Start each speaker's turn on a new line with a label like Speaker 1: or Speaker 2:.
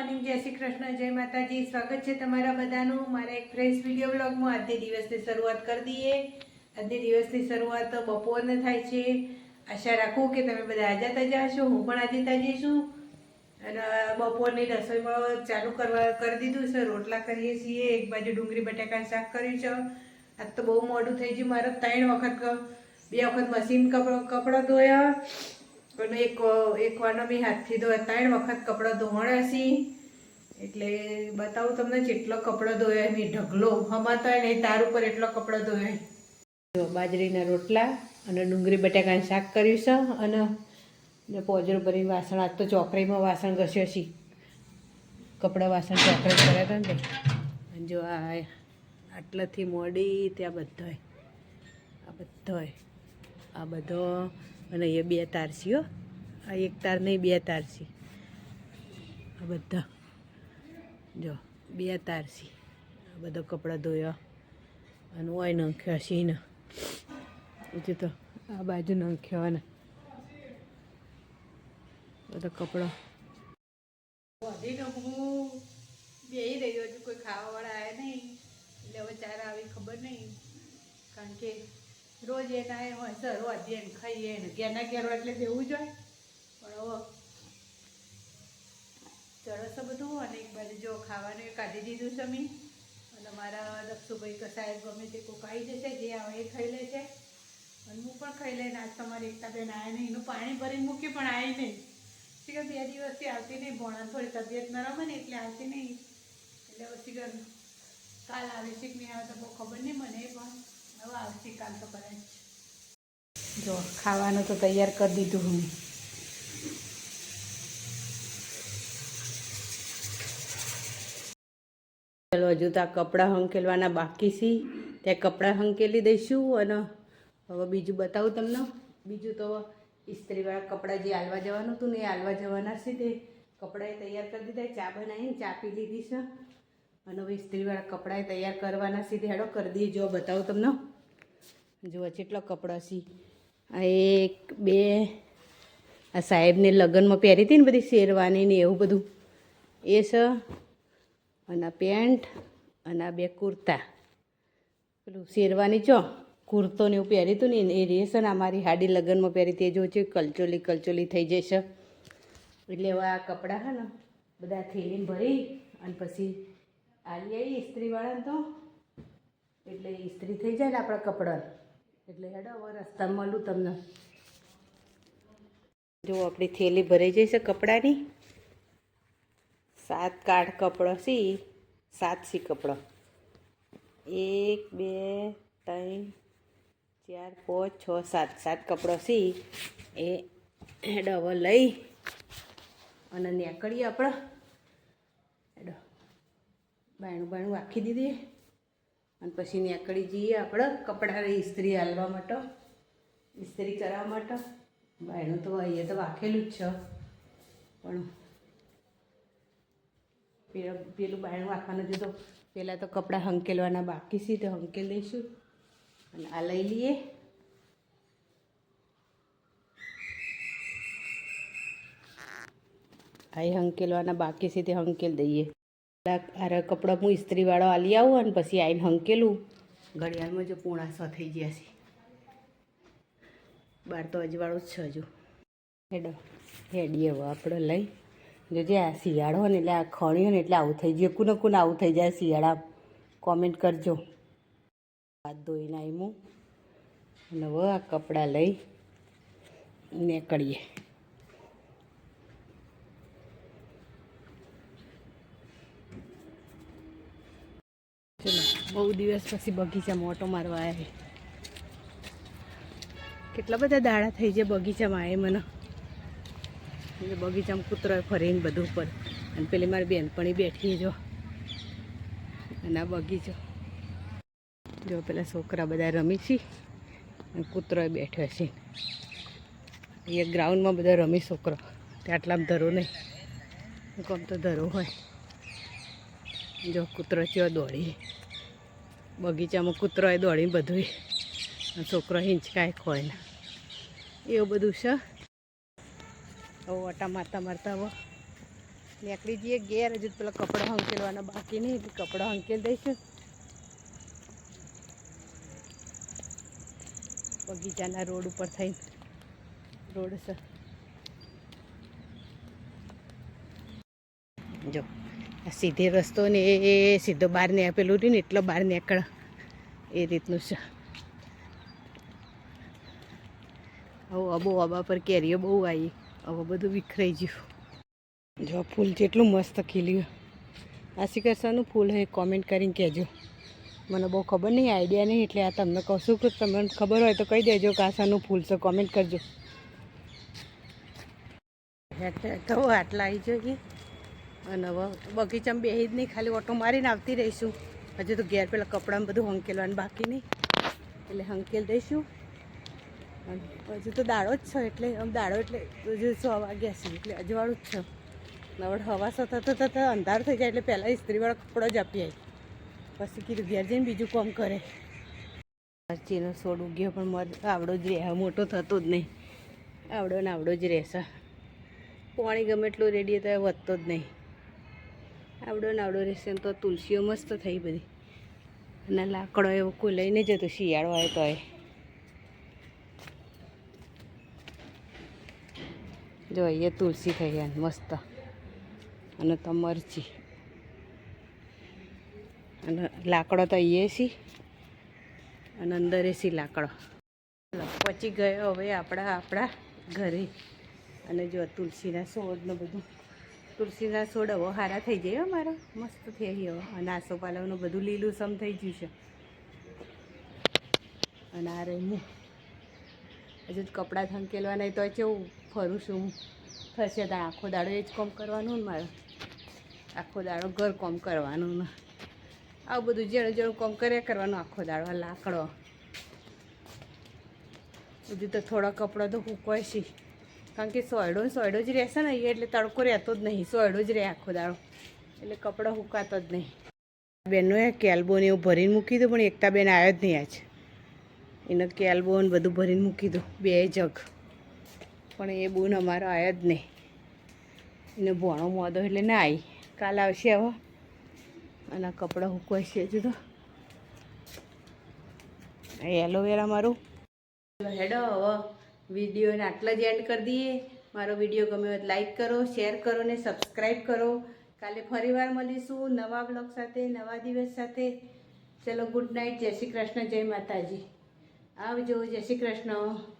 Speaker 1: Morning જય શ્રી કૃષ્ણ, જય માતાજી. સ્વાગત છે તમારા બધાનું. મારા એક ફ્રેશ વીડિયો બ્લોગમાં આજની દિવસની શરૂઆત કરી દઈએ. આજની દિવસની શરૂઆત બપોરને થાય છે. આશા રાખું કે તમે બધા આજે તાજા હશો. હું પણ આજે તાજી છું અને બપોરની રસોઈમાં ચાલુ કરવા, કરી દીધું છે. રોટલા કરીએ છીએ. એક બાજુ ડુંગળી બટાકા શાક કર્યું છે. આજ તો બહુ મોડું થઈ ગયું. મારે ત્રણ વખત બે વખત મશીન કપડો કપડાં ધોયા. પણ એક એક વારનો મેં હાથથી ધોયા ત્રણ વખત કપડાં ધોવાણા છે. એટલે બતાવું તમને જેટલો કપડો ધોયા મેં ઢગલો. હમાતા નહીં, તાર ઉપર એટલો કપડો ધોયા. જો બાજરીના રોટલા અને ડુંગળી બટાકાનું શાક કર્યું છે અને ને પોજરું ભરી વાસણ, આજ તો ચોકડીમાં વાસણ ઘસ્યો છે. કપડાં વાસણ ચોકડી કર્યા હતા ને તે. જો આ આટલાથી મોડી ત્યાં બધોય. આ બધોય. આ બધો અને એ બે તારસી હો. આ એક તાર નહીં બે તારસી આ બધા. જો, બે તારસી આ બધો કપડાં ધોયા. અને ઓય નાખ્યો સીને ને હજુ તો આ બાજુ નાખ્યો અને બધો કપડો. બેહી રહ્યો હજુ કોઈ ખાવાવાળા આવ્યા નહીં. એટલે હવે ચાર આવી, ખબર નહીં. કારણ કે રોજ એના એ હોય, સર, રોજ એને ખાઈએ ને ઘેરના ઘેર એટલે દેવું જોઈએ પણ હવે ચરસ બધું અને એક બાજુ જો ખાવાનું કાઢી દીધું છે મેં અને મારા દક્ષુભાઈ કસાય ગમે તે કોઈ ખાઈ જશે, જે આવે એ ખાઈ લે છે અને હું પણ ખાઈ લઈને આજ તમારી એકતા બેન આવ્યા નહીં. એનું પાણી ભરીને મૂકી પણ આવી નહીં. શીખર બે દિવસથી આવતી નહીં. ભણા થોડી તબિયત નરમ ને એટલે આવતી નહીં. એટલે શીખર કાલ આવે છે કે નહીં આવે તો બહુ ખબર નહીં મને પણ. હવે આવતીકાલ તો કરે જો ખાવાનું તો તૈયાર કરી દીધું હું. ચાલો, હજુ તો આ કપડાં હંકેલવાના બાકી છે. ત્યાં કપડાં હંકેલી દઈશું અને હવે બીજું બતાવું તમને. બીજું તો ઇસ્ત્રીવાળા કપડાં જે હાલવા જવાનું હતું ને એ હાલવા જવાના છે તે. કપડાં તૈયાર કરી દીધા, ચા બનાવીને ચા પી લીધી છે. અને હવે ઇસ્ત્રીવાળા કપડાં તૈયાર કરવાના સીધે હેડો કરી દઈએ, જો બતાવું તમને. જુઓ કેટલો કપડાં છે. આ એક, બે, આ સાહેબને લગ્નમાં પહેરી હતી ને બધી શેરવાની ને એવું બધું. એ છે અને પેન્ટ, અને આ બે કુર્તા. પેલું શેરવાની ચો, કુર્તો ને એવું પહેરી હતું ને એ રહેશે ને અમારી હાડી લગ્નમાં પહેરી તે જો છે, કલચોલી કલચોલી થઈ જશે. એટલે હવે આ કપડાં છે ને, બધા થેલીને ભરી અને પછી આલી આવી ઇસ્ત્રીવાળાને તો. એટલે ઇસ્ત્રી થઈ જાય ને આપણા કપડાં. એટલે હેડો હવે રસ્તા મળું તમને. જો આપણી થેલી ભરાઈ જઈશે કપડાની. સાત કાઠ કપડો સી, સાત સી કપડો. એક, બે, ત્રણ, ચાર, પાંચ, છ, સાત. સાત કપડો સી. એ હેડો હવે લઈ અને નીકળીએ આપણે. હેડો. બાયણું બાયણું આખી દીધી અને પછી નીકળી જઈએ આપણે કપડાની ઇસ્ત્રી હાલવા માટે. ઇસ્ત્રી કરવા માટે. બાયણું તો અહીંયા તો વાખેલું જ છે. પણ પેલું બાયણું વાંખવાનું હતું તો પહેલાં તો કપડાં હંકેલવાના બાકી છે, તો હંકેલ દઈશું. અને આ લઈ લઈએ. આ હંકેલવાના બાકી છે, તે હંકેલ દઈએ. આરે કપડાં હું ઇસ્ત્રીવાળો આલી આવું અને પછી આવીને હંકેલું. ઘડિયાળમાં જો પૂણા સો થઈ ગયા છે. બાર તો અજવાળું જ છે હજુ. હેડો હેડીએ હવે આપણે લઈ. જોજે આ શિયાળો ને એટલે આ ખણ્યો ને એટલે આવું થઈ જાય કુને કુને આવું થઈ જાય શિયાળા. કોમેન્ટ કરજો. હાથ ધોઈને આવ્યું અને હવે આ કપડાં લઈ નીકળીએ ચલો બહુ દિવસ પછી બગીચામાં ઓટો મારવા આવ્યા કેટલા બધા દાડા થઈ જાય બગીચામાં આવે મને. એટલે બગીચામાં કૂતરો ફરીને બધું ઉપર. અને પેલી મારી બહેનપણી બેઠી જો. અને આ બગીચો. જો પેલા છોકરા બધા રમી છે. અને કૂતરો બેઠો છે. એ ગ્રાઉન્ડમાં બધા રમી છોકરો. ત્યાં આટલા ધરો નહીં. કોમ તો ધરો હોય. જો કૂતરો ચો દોડી બગીચામાં કૂતરો એ દોડીને બધું છોકરો હિંચકાય ખોય ને એવું બધું છે. ઓટા મારતા મારતા હવે
Speaker 2: નીકળી જઈએ ઘેર. હજુ પેલા કપડાં હંકેલવાના બાકી નહીં. કપડાં હંકેલ દઈશું. બગીચાના રોડ ઉપર થઈને. રોડ છે. જો. સીધે રસ્તો ને એ સીધો બહાર ને આપેલું રહ્યું ને, એટલો બહાર નીકળ. એ રીતનું છે. હવે અબો આબા પર કેરીઓ બહુ આવી. હવે બધું વિખરાઈ ગયું. જો ફૂલ જેટલું મસ્ત ખીલ્યું. આ શિખરસાનું ફૂલ હે કોમેન્ટ કરીને કહેજો. મને બહુ ખબર નહીં આઈડિયા નહીં, એટલે આ તમને કહું છું કે તમને ખબર હોય તો કહી દેજો કે આશાનું ફૂલ છે કોમેન્ટ કરજો. તો આટલા આવી જોઈએ. અને બગીચામાં બેહી જ નહીં, ખાલી ઓટો મારીને આવતી રહીશું. હજુ તો ઘેર પેલા કપડાં બધું હંકેલવાનું બાકી નહીં. એટલે હંકેલ દઈશું. હજુ તો દાડો જ છે એટલે, આમ દાડો એટલે હજુ સો વાગ્યા છે, એટલે અજવાળું જ છે. નવડ હવા થતો થતાં અંધાર થઈ જાય એટલે પહેલાં ઇસ્ત્રીવાળો કપડો જ આપી આવી પછી કીધું ઘેર જઈને બીજું કામ કરે. મરચીનો છોડ ઉગ્યો, પણ મર આવડો જ રહે મોટો થતો જ નહીં. આવડો ને આવડો જ રહેશે. પાણી ગમે એટલું રેડીએ તો વધતો જ નહીં. આવડો ને આવડો રહેશે તો તુલસીઓ મસ્ત થઈ બધી. અને લાકડો એવો કોઈ લઈને જતો, શિયાળો આવે તો એ જો એ તુલસી થઈ ગયા મસ્ત. અને તો મરચી. અને લાકડો તો અહીંયા સી અને અંદર સી લાકડો. પચી ગયો હવે આપણા આપણા ઘરે. અને જો તુલસીના છોડ ને બધું તુલસીના છોડ હવે સારા થઈ જાય મારો. મસ્ત થઈ ગયો અને આસોપાલવનું બધું લીલું સમ થઈ ગયું છે. અને આ રહી હજુ કપડાં કપડાં નહીં તો કેવું ફરું છું થશે તો આખો દાડો એ જ કોમ કરવાનું ને મારે. આખો દાડો ઘર કોમ કરવાનું આવું બધું જેણું જેણું કોમ કર્યા કરવાનું આખો દાડો લાકડો. હજુ તો થોડા કપડો તો સૂકવાય છે કારણ કે સોયડો સોયડો જ રહેશે ને અહીંયા એટલે તડકો રહેતો જ નહીં, સોયડો જ રહે આખો દાડો. એટલે કપડાં સુકાતો જ નહીં. બેનોએ કેલ્બોને એવું ભરીને મૂકી દઉં પણ એકતા બેન આવ્યો જ નહીં આજ. એને કેલ્બો ને બધું ભરીને મૂકી દઉં બે જગ. પણ એ બોન અમારો આવ્યો જ નહીં. એને ભોણો મોદો એટલે ના આવી કાલ આવશે હવે અને કપડાં હુકવા છે હજુ એલોવેરા મારું. હેડો હવે વિડીયોને આટલા જ એન્ડ કરી દઈએ. મારો વીડિયો ગમે હોય લાઈક કરો શેર કરો ને સબસ્ક્રાઈબ કરો. કાલે ફરીવાર મળીશું નવા બ્લોગ સાથે, નવા દિવસ સાથે. ચલો ગુડ નાઇટ જય શ્રી કૃષ્ણ, જય માતાજી. આવજો, જય શ્રી કૃષ્ણ.